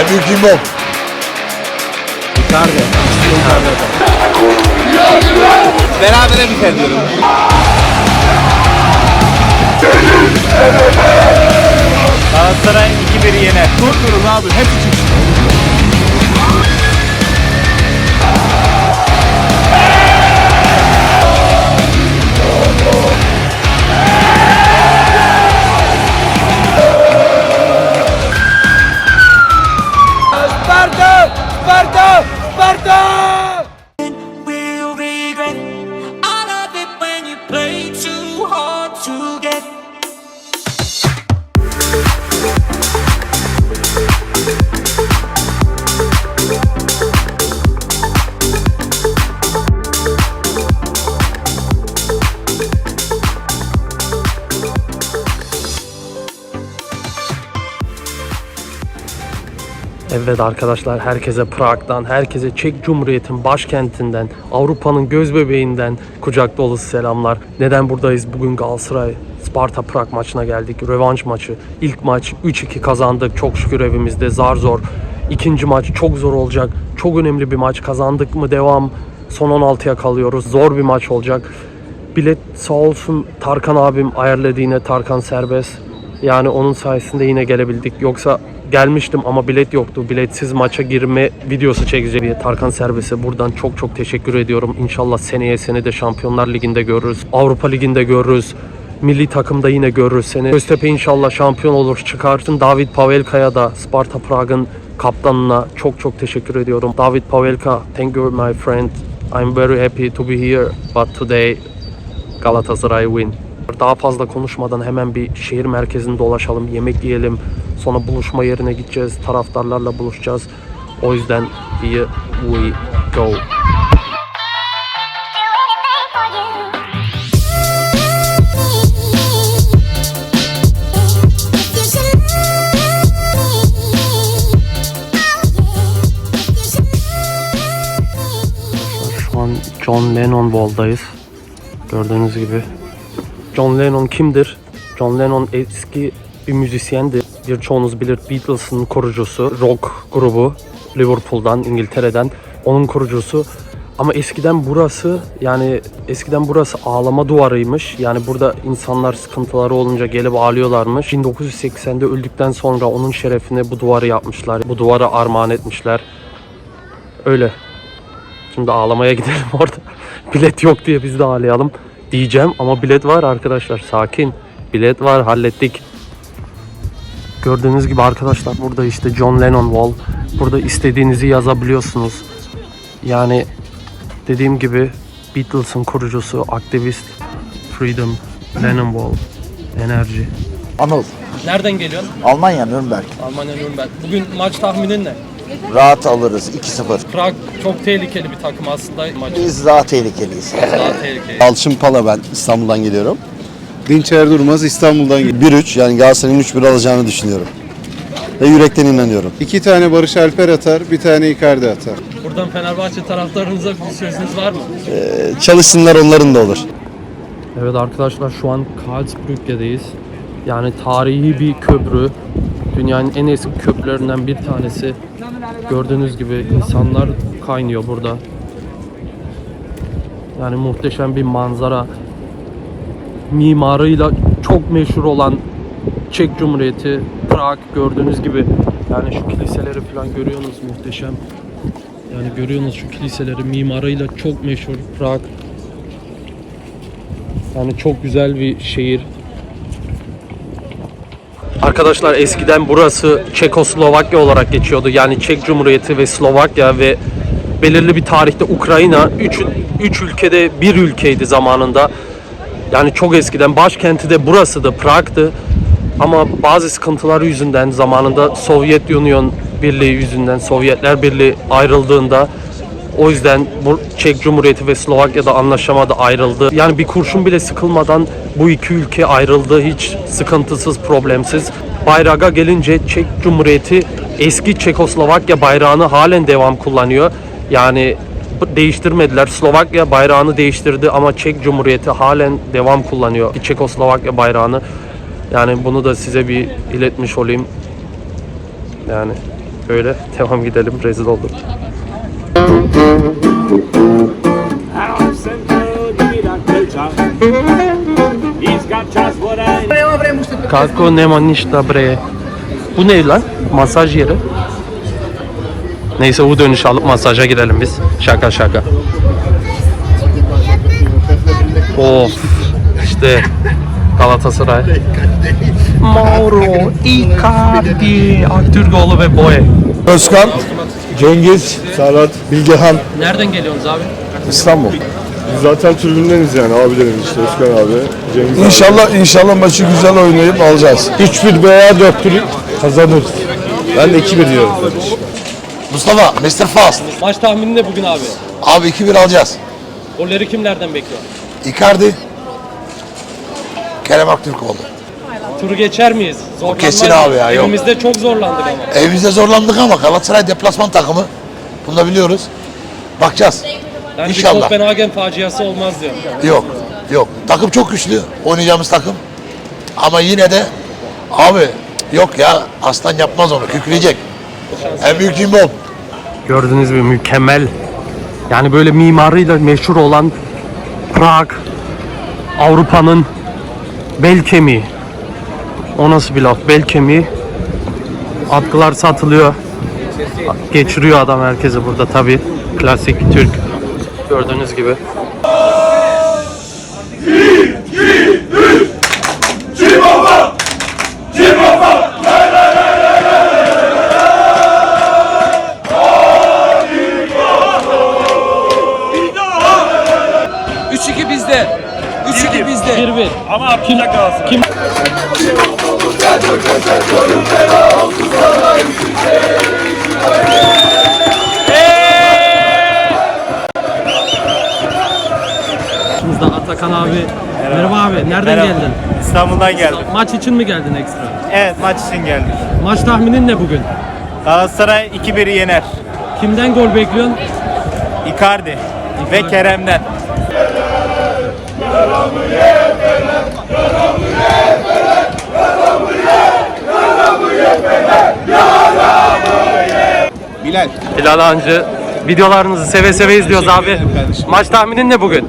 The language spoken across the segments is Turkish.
En büyük cimbom. Icardi. Berabere biter diyorum. Galatasaray 2-1 yener. Korkmuyorum abi. Hepsi çıksın. Evet arkadaşlar herkese Prag'dan, herkese Çek Cumhuriyeti'nin başkentinden, Avrupa'nın göz bebeğinden kucak dolusu selamlar. Neden buradayız? Bugün Galatasaray Sparta Prag maçına geldik. Rövanş maçı. İlk maç 3-2 kazandık. Çok şükür evimizde zar zor. İkinci maç çok zor olacak. Çok önemli bir maç. Kazandık mı devam. Son 16'ya kalıyoruz. Zor bir maç olacak. Bilet sağ olsun Tarkan abim ayarladı yine Tarkan serbest. Yani onun sayesinde yine gelebildik. Yoksa gelmiştim ama bilet yoktu. Biletsiz maça girme videosu çekeceğim diye Tarkan Serbest'e buradan çok çok teşekkür ediyorum. İnşallah seneye seni de Şampiyonlar Ligi'nde görürüz. Avrupa Ligi'nde görürüz. Milli takımda yine görürüz seni. Göztepe inşallah şampiyon olur çıkarsın. David Pavelka'ya da Sparta Prag'ın kaptanına çok çok teşekkür ediyorum. David Pavelka, thank you my friend. I'm very happy to be here, but today Galatasaray win. Daha fazla konuşmadan hemen bir şehir merkezinde dolaşalım, yemek yiyelim. Sonra buluşma yerine gideceğiz, taraftarlarla buluşacağız. O yüzden here we go. John Lennon Wall'dayız. Gördüğünüz gibi. John Lennon kimdir? John Lennon eski bir müzisyendi. Birçoğunuz bilir Beatles'ın kurucusu. Rock grubu. Liverpool'dan, İngiltere'den. Onun kurucusu. Ama eskiden burası yani eskiden burası ağlama duvarıymış. Yani burada insanlar sıkıntıları olunca gelip ağlıyorlarmış. 1980'de öldükten sonra onun şerefine bu duvarı yapmışlar. Bu duvarı armağan etmişler. Öyle. Şimdi ağlamaya gidelim orada. Bilet yok diye biz de ağlayalım diyeceğim ama bilet var arkadaşlar. Sakin. Bilet var hallettik. Gördüğünüz gibi arkadaşlar burada işte John Lennon Wall. Burada istediğinizi yazabiliyorsunuz. Yani dediğim gibi Beatles'ın kurucusu, aktivist, Freedom, Lennon Wall, enerji. Anıl. Nereden geliyorsun? Almanya Nürnberg. Almanya Nürnberg. Bugün maç tahminin ne? Rahat alırız 2-0. Prag çok tehlikeli bir takım aslında. Maç Biz daha tehlikeliyiz. daha tehlikeli. Alçın Pala ben İstanbul'dan geliyorum. Dinçer Durmaz İstanbul'dan geliyorum. 1-3 yani Galatasaray'ın 3-1 alacağını düşünüyorum. Ve yürekten inanıyorum. İki tane Barış Alper atar, bir tane Icardi atar. Buradan Fenerbahçe taraftarınıza bir sözünüz var mı? Ee, çalışsınlar onların da olur. Evet arkadaşlar şu an Karlsbrücke'deyiz. Yani tarihi bir köprü. Dünyanın en eski köprülerinden bir tanesi. Gördüğünüz gibi insanlar kaynıyor burada. Yani muhteşem bir manzara. Mimarıyla çok meşhur olan Çek Cumhuriyeti, Prag gördüğünüz gibi. Yani şu kiliseleri falan görüyorsunuz muhteşem. Yani görüyorsunuz şu kiliseleri mimarıyla çok meşhur Prag. Yani çok güzel bir şehir. Arkadaşlar eskiden burası Çekoslovakya olarak geçiyordu. Yani Çek Cumhuriyeti ve Slovakya ve belirli bir tarihte Ukrayna 3 3 ülkede bir ülkeydi zamanında. Yani çok eskiden başkenti de burasıydı, Prag'dı. Ama bazı sıkıntılar yüzünden zamanında Sovyet Union Birliği yüzünden Sovyetler Birliği ayrıldığında o yüzden bu Çek Cumhuriyeti ve Slovakya'da anlaşamadı, ayrıldı. Yani bir kurşun bile sıkılmadan bu iki ülke ayrıldı. Hiç sıkıntısız, problemsiz. Bayrağa gelince Çek Cumhuriyeti eski Çekoslovakya bayrağını halen devam kullanıyor. Yani değiştirmediler. Slovakya bayrağını değiştirdi ama Çek Cumhuriyeti halen devam kullanıyor Çekoslovakya bayrağını. Yani bunu da size bir iletmiş olayım. Yani Şöyle devam gidelim rezil olduk. Kako nema ništa bre. Bu ne lan? Masaj yeri. Neyse U dönüş alıp masaja gidelim biz. Şaka şaka. Of. İşte Galatasaray. Mauro, Icardi, Aktürkoğlu ve Boye. Özkan, Cengiz, Serhat, Bilgehan, Nereden geliyorsunuz abi? İstanbul. Zaten tribündeniz yani abilerimiz işte Özkan abi, Cengiz abi. İnşallah inşallah maçı güzel oynayıp alacağız. 3-1 veya 4-1 kazanırız. Ben de 2-1 diyorum. Mustafa, Mr. Fast. Maç tahmini ne bugün abi? Abi 2-1 alacağız. Golleri kimlerden bekliyor? Icardi, Kerem Aktürkoğlu. Turu geçer miyiz? Zorlanmaz kesin abi ya, yok. Evimizde çok zorlandık ama. Evimizde zorlandık ama Galatasaray deplasman takımı. Bunu da biliyoruz. Bakacağız. Yani İnşallah. bir Kopenhagen faciası olmaz diyor. Yok, yok. Takım çok güçlü. Oynayacağımız takım. Ama yine de abi yok ya aslan yapmaz onu. Kükreyecek. En büyük cimbom. Gördüğünüz gibi mükemmel. Yani böyle mimarıyla meşhur olan Prag Avrupa'nın bel kemiği. O nasıl bir laf? Bel kemiği. Atkılar satılıyor. Geçiriyor adam herkesi burada tabi. Klasik Türk. Gördüğünüz gibi. Şurada Atakan abi. Merhaba abi. Nereden Merhaba. geldin? İstanbul'dan geldim. Maç için mi geldin ekstra? Evet maç için geldik. Maç tahminin ne bugün? Galatasaray 2-1 yener. Kimden gol bekliyorsun? Icardi ve Kerem'den. Bilal. Hilal Hancı. Videolarınızı seve seve izliyoruz abi. Maç tahminin ne bugün?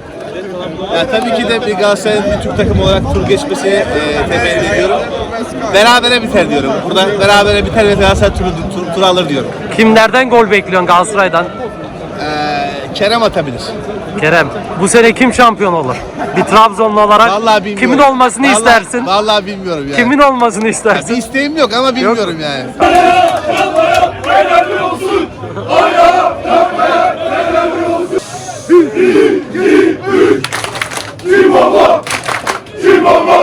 Ya tabii ki de bir Galatasaray'ın bir Türk takımı olarak tur geçmesini e, temenni ediyorum. Berabere biter diyorum. Burada berabere biter ve Galatasaray turu, tur, tur alır diyorum. Kimlerden gol bekliyorsun Galatasaray'dan? Ee, Kerem atabilir. Kerem. Bu sene kim şampiyon olur? Bir Trabzonlu olarak Vallahi bilmiyorum. kimin olmasını Vallahi- istersin? Vallahi bilmiyorum yani. Kimin olmasını Bir istersin? isteğim yok ama bilmiyorum yani. 军报官，军报官。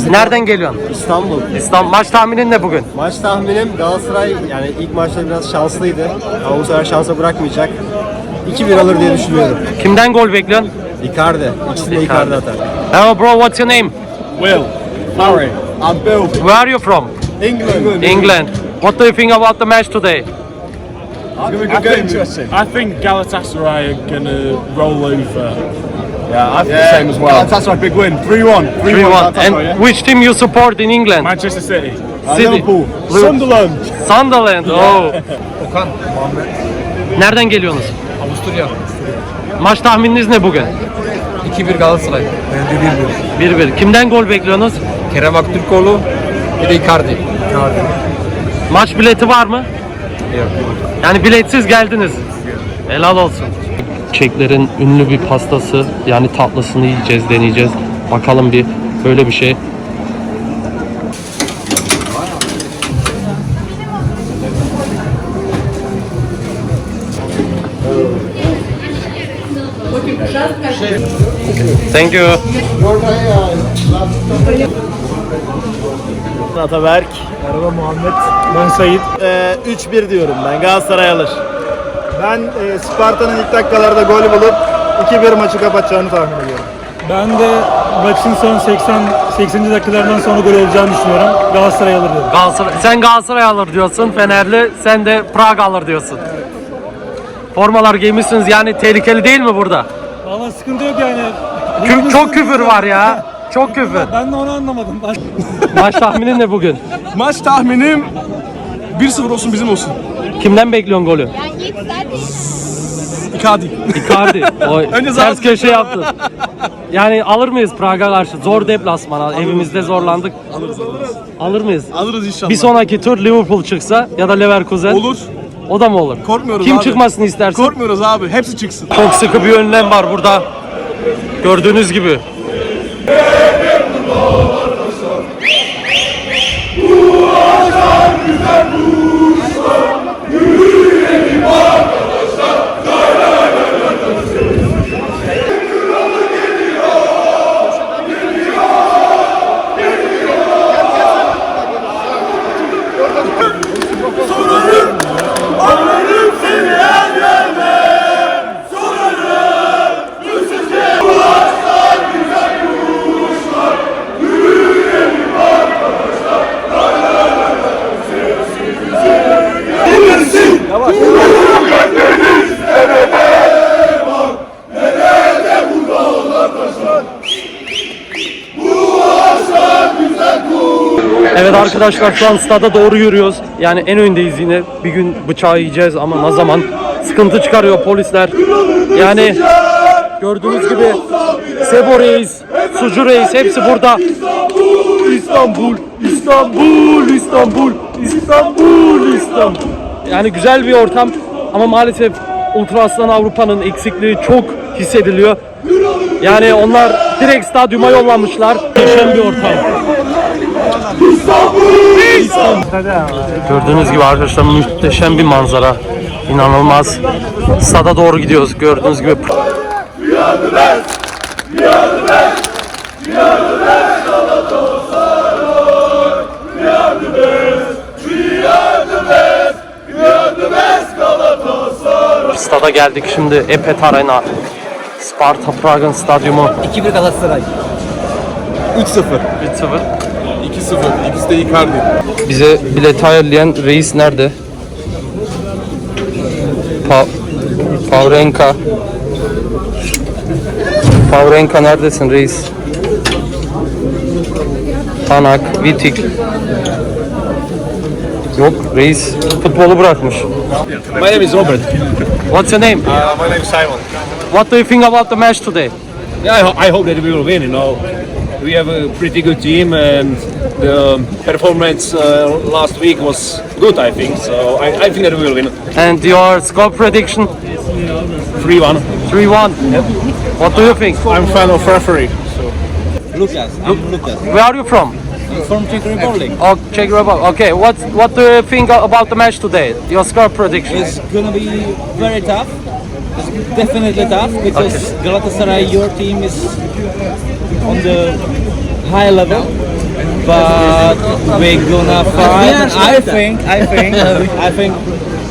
Nereden geliyorsun? İstanbul. İstanbul. Maç tahminin ne bugün? Maç tahminim Galatasaray yani ilk maçta biraz şanslıydı. Ama bu sefer şansa bırakmayacak. 2-1 alır diye düşünüyorum. Kimden gol bekliyorsun? Icardi. İkisini de Icardi atar. Hello bro, what's your name? Will. Harry. I'm Bill. Where are you from? England. England. What do you think about the match today? It's going to be a good game. Interesting. I think Galatasaray are going to roll over. Yeah, I think the same as well. Galatasaray big win. 3-1. 3-1. And which team you support in England? Manchester City. City. Liverpool. Sunderland. Sunderland. Oh. Nereden geliyorsunuz? Avusturya. Maç tahmininiz ne bugün? 2-1 Galatasaray. 1-1. Kimden gol bekliyorsunuz? Kerem Aktürkoğlu. Bir de Icardi. Maç bileti var mı? Yok. Yani biletsiz geldiniz. Helal olsun. Çeklerin ünlü bir pastası yani tatlısını yiyeceğiz, deneyeceğiz. Bakalım bir böyle bir şey. Thank you. Ataberk. Merhaba Muhammed. Ben Sayit. Ee, 3-1 diyorum ben. Galatasaray alır. Ben e, Sparta'nın ilk dakikalarda gol bulup 2-1 maçı kapatacağını tahmin ediyorum. Ben de maçın son 80 80. dakikalarından sonra gol olacağını düşünüyorum. Galatasaray alır diyorum. Galatasaray, sen Galatasaray alır diyorsun. Fenerli sen de Prag alır diyorsun. Formalar giymişsiniz yani tehlikeli değil mi burada? Valla sıkıntı yok yani. Kü- çok küfür var ya. Çok küfür. Ben de onu anlamadım. Ben... Maç tahminin ne bugün? Maç tahminim 1-0 olsun bizim olsun. Kimden bekliyorsun golü? Icardi. Icardi. O Önce ters zaten- köşe yaptı. Yani alır mıyız Prag'a karşı? Zor deplasman. Evimizde zorlandık. Alır mıyız? Alırız inşallah. Bir sonraki tur Liverpool çıksa ya da Leverkusen. Olur. O da mı olur? Korkmuyoruz Kim abi. çıkmasını istersin? Korkmuyoruz abi. Hepsi çıksın. Çok sıkı bir önlem var burada. Gördüğünüz gibi. Evet arkadaşlar şu an stada doğru yürüyoruz. Yani en öndeyiz yine. Bir gün bıçağı yiyeceğiz ama ne zaman sıkıntı çıkarıyor polisler. Yani gördüğünüz gibi Sebo Reis, Sucu Reis hepsi burada. İstanbul, İstanbul, İstanbul, İstanbul, İstanbul. Yani güzel bir ortam ama maalesef Ultra Aslan Avrupa'nın eksikliği çok hissediliyor. Yani onlar direkt stadyuma yollamışlar. Muhteşem bir ortam. Gördüğünüz gibi arkadaşlar muhteşem bir manzara. İnanılmaz. Stada doğru gidiyoruz gördüğünüz gibi. Stada geldik şimdi Epet Arena. Sparta Prag'ın stadyumu 2-1 Galatasaray. 3-0. 3-0. 2-0. İkisi de Icardi. Bize bilet ayarlayan reis nerede? Pa Pavrenka. Pavrenka neredesin reis? Tanak, Vitik. Yok reis futbolu bırakmış. My name is Robert. What's your name? Uh, my name is Simon. What do you think about the match today? Yeah, I, ho- I hope that we will win. You know, we have a pretty good team, and the performance uh, last week was good. I think so. I, I think that we will win. And your score prediction? Three one. 3-1. What do you think? I'm fan of referee. Lucas. I'm Lucas. Where are you from? From Czech Republic. Oh, Czech Republic. Okay, what what do you think about the match today? Your score prediction? It's gonna be very tough. It's definitely tough because Galatasaray, your team is on the high level. But we're gonna fight. And I think, I think, I think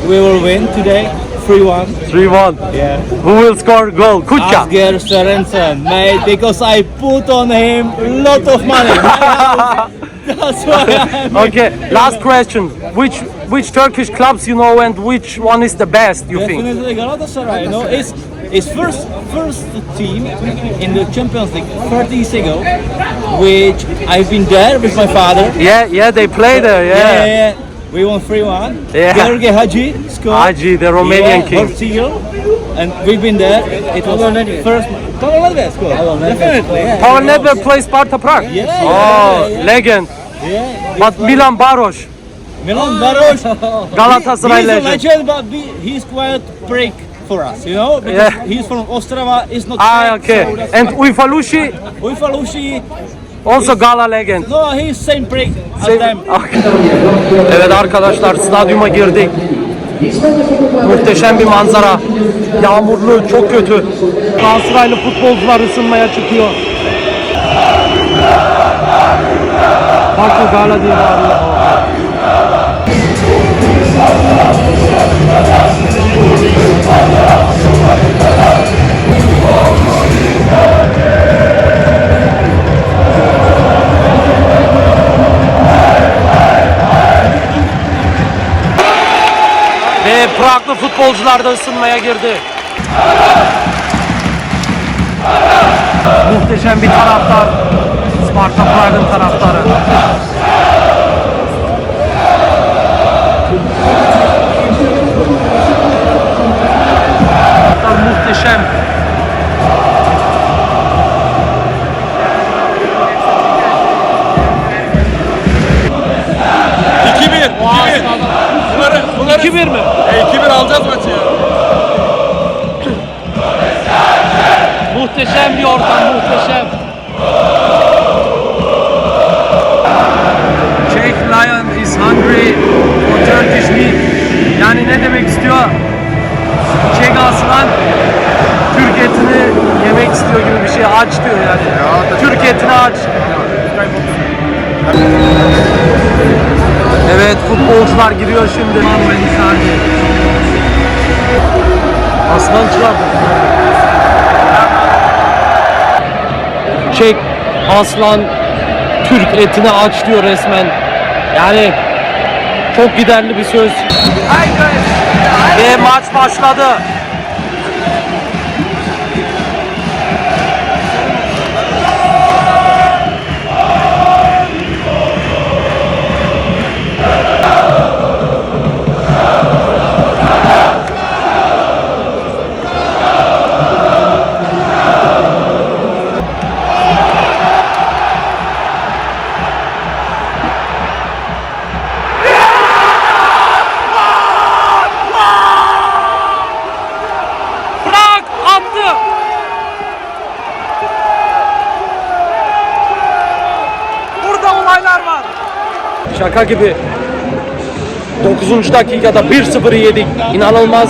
we will win today, 3-1. 3-1. Yeah. Who will score goal? Kucha. Asger Sorensen, mate, because I put on him a lot of money. That's why I'm Okay, last question. Which which Turkish clubs you know and which one is the best you think? Definitely Galatasaray. You know, it's it's first first team in the Champions League 30 years ago, which I've been there with my father. Yeah, yeah, they play there. Yeah, Yeah. yeah. We won 3-1. Yeah. George Hagi scored. Hagi, the Romanian yeah, king. Portugal. And we've been there. It was first. Pavel Nedved scored. Definitely. Yeah. Pavel Nedved plays Sparta Prague. Yeah, Oh, yeah, yeah. legend. Yeah. But Milan Baros, Milan Baros. Galatasaray he's a legend. legend, but he's quite break for us, you know, because Yeah. he's from Ostrava. It's not. Ah, Czech, okay. so And Uifalushi, Uifalushi, also Gala legend. no, he's same break as them. Okay. Evet arkadaşlar stadyuma girdik. Muhteşem bir manzara. Yağmurlu, çok kötü. Galatasaraylı futbolcular ısınmaya çıkıyor. Farklı gala diye bağırıyor. Ve Praglı futbolcular da ısınmaya girdi. Muhteşem bir taraftar. Sparta Prag'ın taraftarı. Muhteşem. Bunları, bunları 2-1 mi? 2-1 alacağız maçı ya. Muhteşem bir ortam, muhteşem. Czech lion is hungry for Turkish meat. Yani ne demek istiyor? Aslan Türk etini yemek istiyor gibi bir şey. Aç diyor yani. Türk etini aç. Evet futbolcular giriyor şimdi. Muhammed çıkardı. Çek aslan Türk etini aç diyor resmen. Yani çok giderli bir söz. Ve maç başladı. Şaka gibi. 9. dakikada 1-0 yedik. İnanılmaz.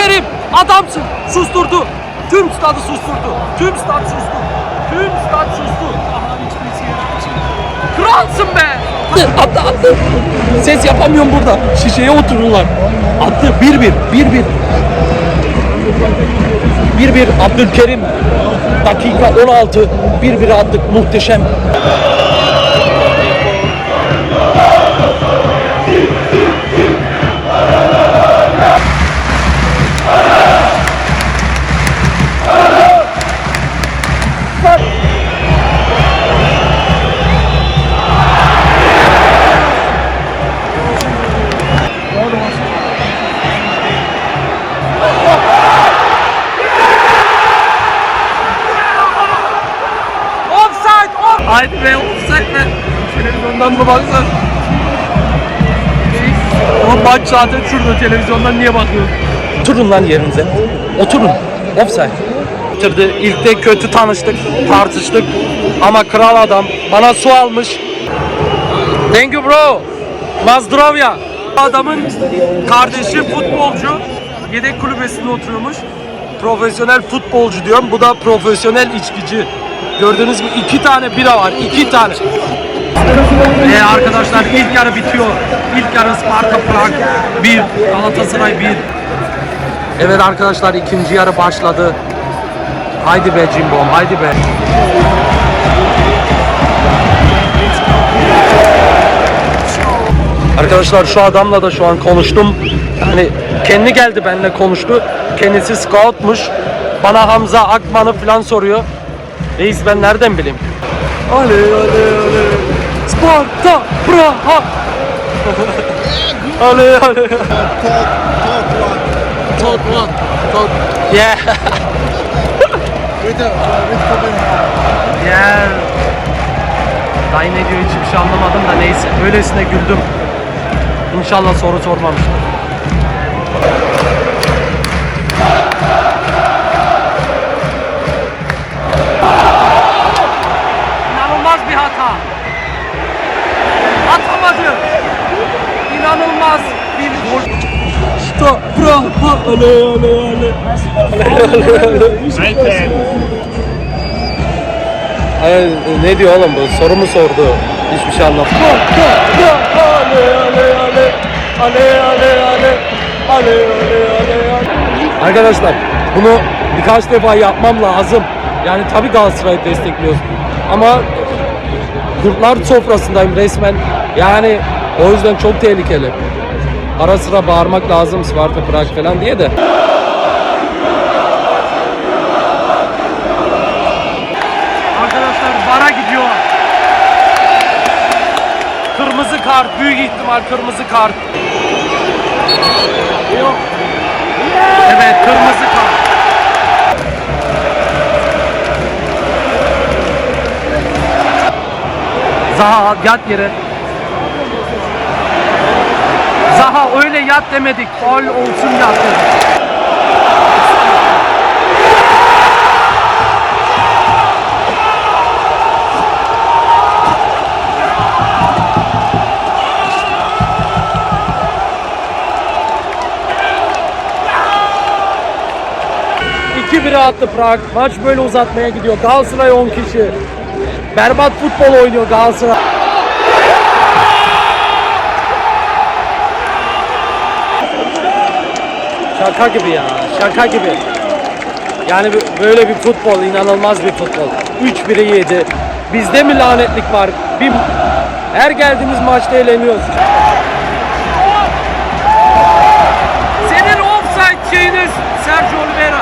Abdülkerim adamsın. Susturdu. Tüm stadı susturdu. Tüm stat sustu. Tüm stat sustu. Kralsın be. Attı, attı. Ses yapamıyorum burada. Şişeye otururlar. Attı 1-1, 1-1. 1-1 Abdülkerim dakika 16 1-1 attık muhteşem. Televizyondan mı baksan? Ama maç zaten şurada televizyondan niye bakıyorsun? Oturun lan yerinize. Oturun. Offside. Bitirdi. İlk de kötü tanıştık, tartıştık. Ama kral adam bana su almış. Thank you bro. Mazdrovya. Adamın kardeşi futbolcu. Yedek kulübesinde oturuyormuş. Profesyonel futbolcu diyorum. Bu da profesyonel içkici. Gördüğünüz gibi iki tane bira var. iki tane. Ve arkadaşlar ilk yarı bitiyor. İlk yarı Sparta Prag 1, Galatasaray 1. Evet arkadaşlar ikinci yarı başladı. Haydi be Cimbom, haydi be. Arkadaşlar şu adamla da şu an konuştum. Hani kendi geldi benimle konuştu. Kendisi scoutmuş. Bana Hamza Akman'ı falan soruyor. Reis ben nereden bileyim? Oley oley. Sparta Praha. Ale ale. Top one. Top. Yeah. With, the, with Copenhagen. Yeah. Dayı ne diyor hiçbir şey anlamadım da neyse. Öylesine güldüm. İnşallah soru sormamıştır. İşte bravo. Ale ale ale. Ay, ne diyor oğlum bu? Soru mu sordu? Hiçbir şey anlamadım. Arkadaşlar bunu birkaç defa yapmam lazım. Yani tabii Galatasaray'ı destekliyoruz. Ama kurtlar sofrasındayım resmen. Yani o yüzden çok tehlikeli. Ara sıra bağırmak lazım Sparta Prag falan diye de. Arkadaşlar bara gidiyorlar. Kırmızı kart, büyük ihtimal kırmızı kart. Evet, kırmızı kart. Zaha yat yere. Zaha öyle yat demedik. Faul olsun yat dedik. Bire attı Prag. Maç böyle uzatmaya gidiyor. Galatasaray 10 kişi. Berbat futbol oynuyor Galatasaray. Şaka gibi ya. Şaka gibi. Yani böyle bir futbol, inanılmaz bir futbol. 3-1'i yedi. Bizde mi lanetlik var? Bir, her geldiğimiz maçta eğleniyoruz. Senin offside şeyiniz Sergio Oliveira.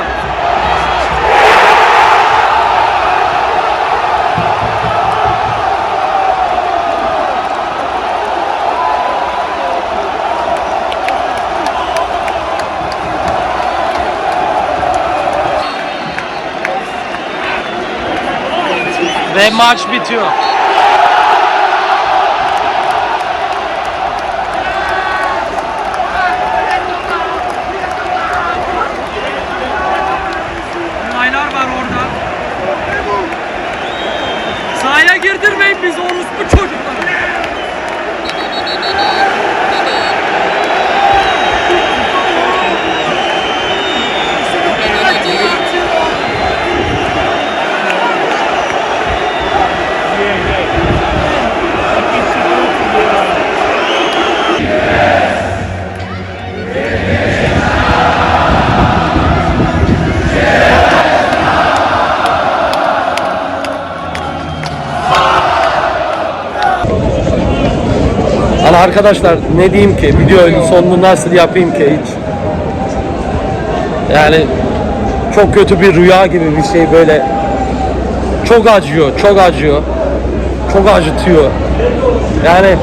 Ve maç bitiyor. Arkadaşlar ne diyeyim ki videonun sonunu nasıl yapayım ki hiç. Yani çok kötü bir rüya gibi bir şey böyle. Çok acıyor, çok acıyor. Çok acıtıyor. Yani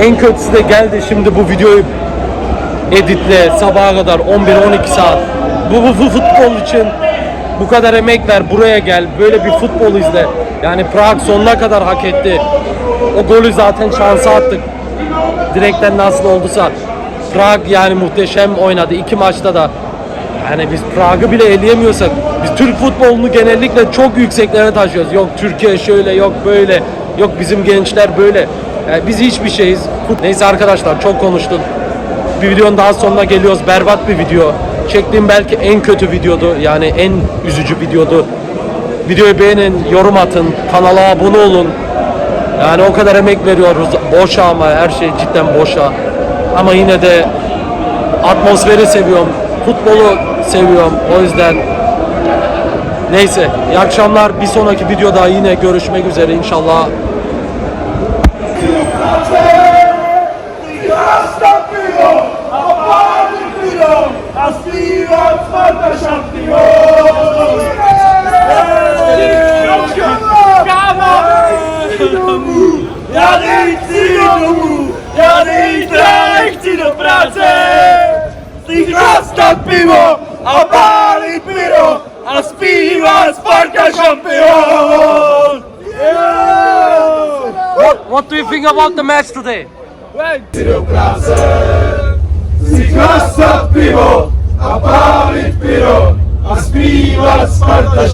en kötüsü de geldi şimdi bu videoyu editle sabaha kadar 11-12 saat. Bu, bu, bu futbol için bu kadar emek ver buraya gel böyle bir futbol izle. Yani Prag sonuna kadar hak etti. O golü zaten şansa attık. Direkten nasıl olduysa Prag yani muhteşem oynadı iki maçta da. Yani biz Prag'ı bile eleyemiyorsak biz Türk futbolunu genellikle çok yükseklere taşıyoruz. Yok Türkiye şöyle yok böyle yok bizim gençler böyle. Yani biz hiçbir şeyiz. Neyse arkadaşlar çok konuştum. Bir videonun daha sonuna geliyoruz. Berbat bir video. Çektiğim belki en kötü videodu. Yani en üzücü videodu. Videoyu beğenin, yorum atın, kanala abone olun. Yani o kadar emek veriyoruz. Boşa ama her şey cidden boşa. Ama yine de atmosferi seviyorum. Futbolu seviyorum. O yüzden neyse. iyi akşamlar. Bir sonraki videoda yine görüşmek üzere inşallah. Jadę idź do domu! Jadę idź do pracy! Zgasta piwo, a pali pyro, a śpiewa Sparta Champion! What, what do you think about the match today? Zgasta piwo, a pali pyro, a śpiewa Sparta